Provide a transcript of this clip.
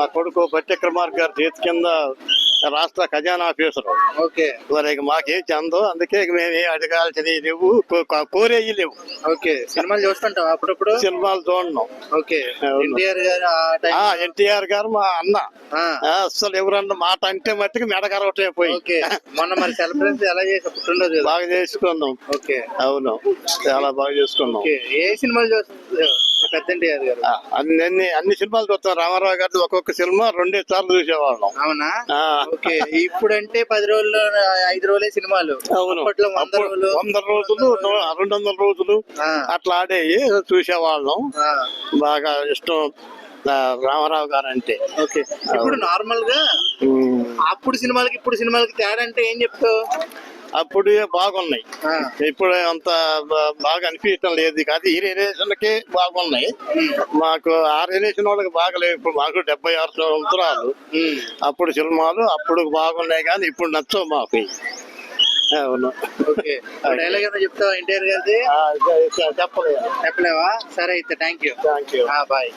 మా కొడుకు భట్యక్రమార్ గారి చేతి కింద రాష్ట్ర ఖజానా ఆఫీసర్. ఓకే. మరి మాకేం చెందో అందుకే మేము ఏం అడగాల్సినవి లేవు కోరేవి లేవు. ఓకే. సినిమాలు చూస్తుంటాం అప్పుడప్పుడు? సినిమాలు చూడడం ఓకే. ఎన్టీఆర్ గారు ఎన్టీఆర్ గారు మా అన్న. అస్సలు ఎవరన్నా మాట అంటే మట్టుకు మెడగరవటం పోయి. మొన్న మరి సెలబ్రేషన్ ఎలా చేసి పుట్టినరోజు బాగా చేసుకున్నాం. ఓకే. అవును. చాలా బాగా చేసుకున్నాం. ఏ సినిమాలు చూస్తారు పెద్ద ఎన్టీఆర్ గారు. ఆ, అన్ని అన్ని సినిమాలు చూస్తాం. రామారావు గారి ఒక్కొక్క సినిమా రెండే సార్లు చూసేవాళ్ళం. అవునా? ఓకే. ఇప్పుడంటే పది రోజులు ఐదు రోజులే సినిమాలు. అవును. వంద రోజులు. రెండు వందల రోజులు అట్లా ఆడేవి చూసేవాళ్ళం. బాగా ఇష్టం రామారావు గారు అంటే ఓకే. ఇప్పుడు నార్మల్గా అప్పుడు సినిమాలకి ఇప్పుడు సినిమాలకి తేడా అంటే ఏం చెప్తావు? అప్పుడు బాగున్నాయి. ఇప్పుడు అంత బాగా అనిపించడం లేదు. కాదు ఈ రిలేషన్కి బాగున్నాయి మాకు ఆ రిలేషన్ వాళ్ళకి బాగలేవు. ఇప్పుడు మాకు డెబ్బై ఆరు సంవత్సరాలు. అప్పుడు సినిమాలు అప్పుడు బాగున్నాయి కానీ ఇప్పుడు నచ్చవు మాకు. అవును. డైలాగ్ చెప్తావా ఎన్టీఆర్ గారిది? చెప్పలేవా? సరే అయితే thank you. Thank you. Bye.